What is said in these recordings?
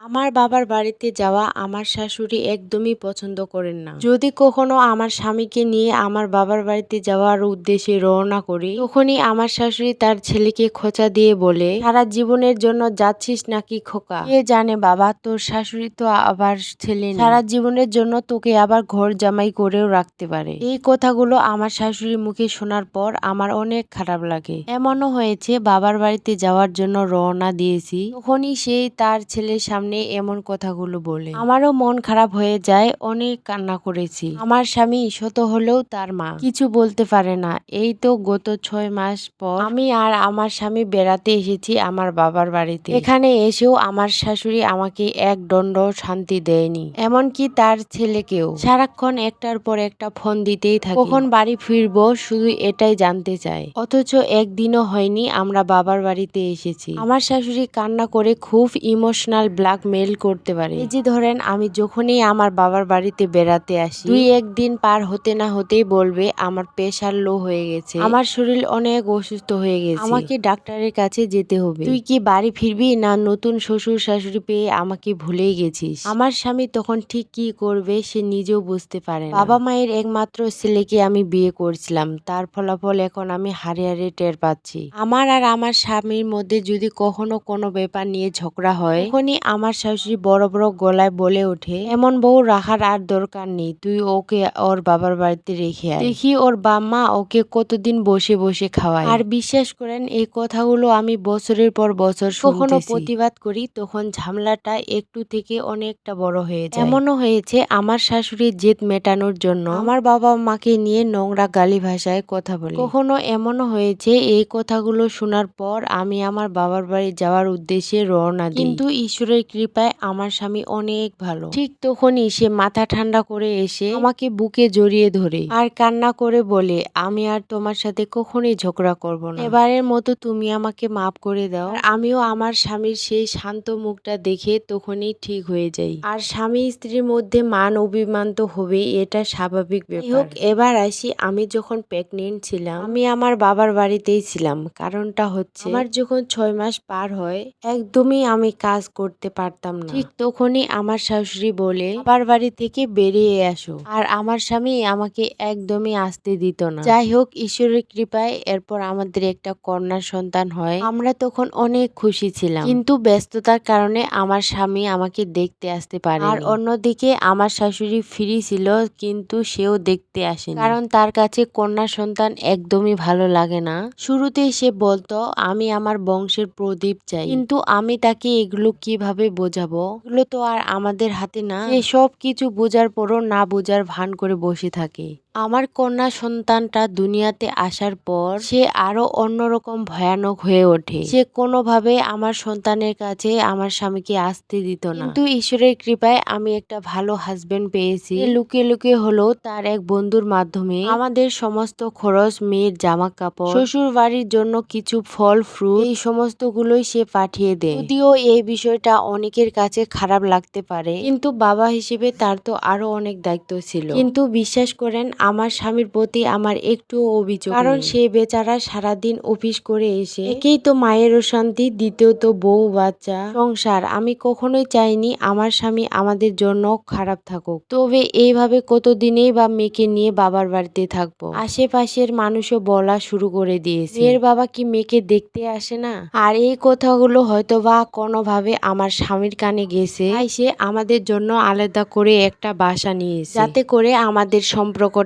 আমার বাবার বাড়িতে যাওয়া আমার শাশুড়ি একদমই পছন্দ করেন না। যদি কখনো আমার স্বামীকে নিয়ে আমার বাবার বাড়িতে যাওয়ার উদ্দেশ্যে রওনা করি, তখনই আমার শাশুড়ি তার ছেলেকে খোঁচা দিয়ে বলে, সারা জীবনের জন্য যাচ্ছিস নাকি খোকা? কে জানে বাবা, তোর শাশুড়ি তো আবার ছেলে। সারা জীবনের জন্য তোকে আবার ঘর জামাই করেও রাখতে পারে। এই কথাগুলো আমার শাশুড়ির মুখে শোনার পর আমার অনেক খারাপ লাগে। এমনও হয়েছে বাবার বাড়িতে যাওয়ার জন্য রওনা দিয়েছি, তখনই সেই তার ছেলের সামনে এমন কথাগুলো বলে। আমারও মন খারাপ হয়ে যায়, অনেক কান্না করেছি। আমার স্বামী শত হলেও তার মা। কিছু বলতে পারে না। এই তো গত ছয় মাস পর আমি আর আমার স্বামী বেড়াতে এসেছি আমার বাবার বাড়িতে। এখানে এসেও আমার শাশুড়ি আমাকে এক দণ্ড শান্তি দেয়নি। এমনকি তার ছেলেকেও। সারাক্ষণ একটার পর একটা ফোন দিতেই থাকে। কখন বাড়ি ফিরবো শুধু এটাই জানতে চাই। অথচ একদিনও হয়নি আমরা বাবার বাড়িতে এসেছি। আমার শাশুড়ি কান্না করে খুব ইমোশনাল ব্ল্যাকমেল করতে পারে। এই যে ধরেন আমি যখনই আমার বাবার বাড়িতে বেড়াতে আসি দুই একদিন পার হতে না হতেই বলবে আমার প্রেশার লো হয়ে গেছে। আমার শরীর অনেক অসুস্থ হয়ে গেছে। আমাকে ডাক্তারের কাছে যেতে হবে। তুই কি বাড়ি ফিরবি না নতুন শ্বশুর শাশুড়ি পেয়ে আমাকে ভুলেই গেছিস? আমার স্বামী তখন ঠিক কি করবে সে নিজেও বুঝতে পারে বাবা মায়ের একমাত্র ছেলেকে আমি বিয়ে করছিলাম। তার ফলাফল এখন আমি হারে হারে টের পাচ্ছি। আমার আর আমার স্বামীর মধ্যে যদি কখনো কোনো ব্যাপার নিয়ে ঝগড়া হয় তখনই আমার শাশুড়ি বড় বড় গলায় বলে ওঠে এমন বউ রাখার আর দরকার নেই তুই ওকে ওর বাবার বাড়িতে রেখে আয়। দেখি ওর বাম্মা ওকে কতদিন বসে বসে খাওয়ায়। আর বিশ্বাস করেন এই কথাগুলো আমি বছরের পর বছর কখনো প্রতিবাদ করি তখন ঝামেলাটা একটু থেকে অনেকটা বড় হয়ে যায়। এমনও হয়েছে আমার শাশুড়ির জেদ মেটানোর জন্য আমার বাবা মাকে নিয়ে নোংরা গালি ভাষায় কথা বলে। কখনো এমনও হয়েছে এই কথাগুলো শোনার পর আমি আমার বাবার বাড়ি যাওয়ার উদ্দেশ্যে রওনা দিই। কিন্তু ঈশ্বরের কৃপায় আমার স্বামী অনেক ভালো। ঠিক তখনই সে মাথা ঠান্ডা করে এসে আমাকে বুকে জড়িয়ে ধরে। আর কান্না করে বলে আমি আর তোমার সাথে কখনোই ঝগড়া করব না। এবারের মতো তুমি আমাকে মাফ করে দাও। আর আমিও আমার স্বামীর সেই শান্ত মুখটা দেখে তখনই ঠিক হয়ে যাই। আর স্বামী স্ত্রীর মধ্যে মান অভিমান তো হবেই এটা স্বাভাবিক ব্যাপার। হোক এবার আসি আমি যখন প্রেগনেন্ট ছিলাম আমি আমার বাবার বাড়িতেই ছিলাম। কারণটা হচ্ছে আমার যখন ছয় মাস পার হয় একদমই আমি কাজ করতে পারতাম না। ঠিক তখনই আমার শাশুড়ি বলে, বাবার বাড়ি থেকে বেরিয়ে আসো। আর আমার স্বামী আমাকে একদমই আসতে দিত না। যাই হোক, ঈশ্বরের কৃপায় এরপর আমাদের একটা কন্যা সন্তান হয়। আমরা তখন অনেক খুশি ছিলাম। কিন্তু ব্যস্ততার কারণে আমার স্বামী আমাকে দেখতে আসতে পারে আর অন্যদিকে আমার শাশুড়ি ফ্রি ছিল, কিন্তু সেও দেখতে আসেনি। কারণ তার কাছে কন্যা সন্তান একদমই ভালো লাগে না। শুরুতেই সে বলতো, আমি আমার বংশের প্রদীপ চাই। কিন্তু আমি তাকে এগুলো কীভাবে বোঝাবো। এগুলো তো আর আমাদের হাতে না। সব কিছু বোঝার পরও না বোঝার ভান করে বসে থাকে। আমার কন্যা সন্তানটা দুনিয়াতে আসার পর সে আরও অন্যরকম ভয়ানক হয়ে ওঠে। সে কোনোভাবে আমার সন্তানের কাছে আমার স্বামীকে আসতে দিত না। কিন্তু ঈশ্বরের কৃপায় আমি একটা ভালো হাজবেন্ড পেয়েছি। লুকিয়ে লুকিয়ে হলেও তার এক বন্ধুর মাধ্যমে। আমাদের সমস্ত খরচ, মেয়ের জামা কাপড় শ্বশুর বাড়ির জন্য কিছু ফল ফ্রুট এই সমস্ত গুলোই সে পাঠিয়ে দেয়। যদিও এই বিষয়টা অনেকের কাছে খারাপ লাগতে পারে, কিন্তু বাবা হিসেবে তার তো আরও অনেক দায়িত্ব ছিল। কিন্তু বিশ্বাস করেন আমার স্বামীর প্রতি আমার একটু অভিযোগ কারণ সে বেচারা সারাদিন অফিস করে এসে একেই তো মায়ের শান্তি দ্বিতীয়ত বউ বাচ্চা সংসার। আমি কখনোই চাইনি আমার স্বামী আমাদের জন্য খারাপ থাকুক। তবে এইভাবে কতদিনেই বা মেয়েকে নিয়ে বাবার বাড়িতে থাকব? আশেপাশের মানুষও বলা শুরু করে দিয়েছে। এর বাবা কি মেয়েকে দেখতে আসে না? আর এই কথাগুলো হয়তো বা কোনোভাবে আমার স্বামীর কানে গেছে। তাই সে আমাদের জন্য আলাদা করে একটা বাসা নিয়েছে। যাতে করে আমাদের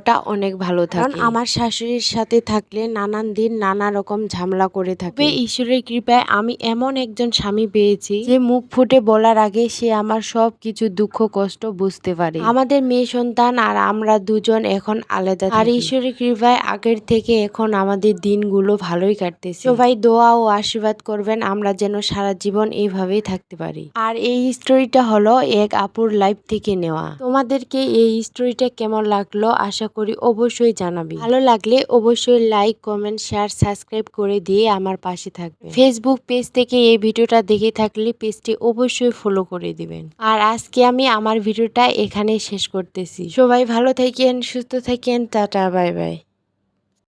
সম্পর্কটা অনেক ভালো থাকে। কারণ আমার শাশুড়ির সাথে থাকলে নানান দিন নানা রকম ঝামেলা করে থাকে। ঈশ্বরের কৃপায় আমি এমন একজন স্বামী পেয়েছি যে মুখ ফুটে বলার আগে সে আমার সব কিছু দুঃখ কষ্ট বুঝতে পারে। আমাদের মেয়ে সন্তান আর আমরা দুজন এখন আলাদা আর ঈশ্বরের কৃপায় আগের থেকে এখন আমাদের দিনগুলো ভালোই কাটতেছে। সবাই দোয়া ও আশীর্বাদ করবেন আমরা যেন সারা জীবন এইভাবেই থাকতে পারি। আর এই স্টোরিটা হলো এক আপুর লাইফ থেকে নেওয়া। তোমাদেরকে এই স্টোরিটা কেমন লাগল আশা করি অবশ্যই জানাবি। ভালো লাগলে অবশ্যই লাইক কমেন্ট শেয়ার সাবস্ক্রাইব করে দিয়ে আমার পাশে থাকবে। ফেসবুক পেজ থেকে এই ভিডিওটা দেখে থাকলে পেজটি অবশ্যই ফলো করে দিবেন। আর আজকে আমি আমার ভিডিওটা এখানে শেষ করতেছি। সবাই ভালো থাকেন সুস্থ থাকেন টাটা বাই বাই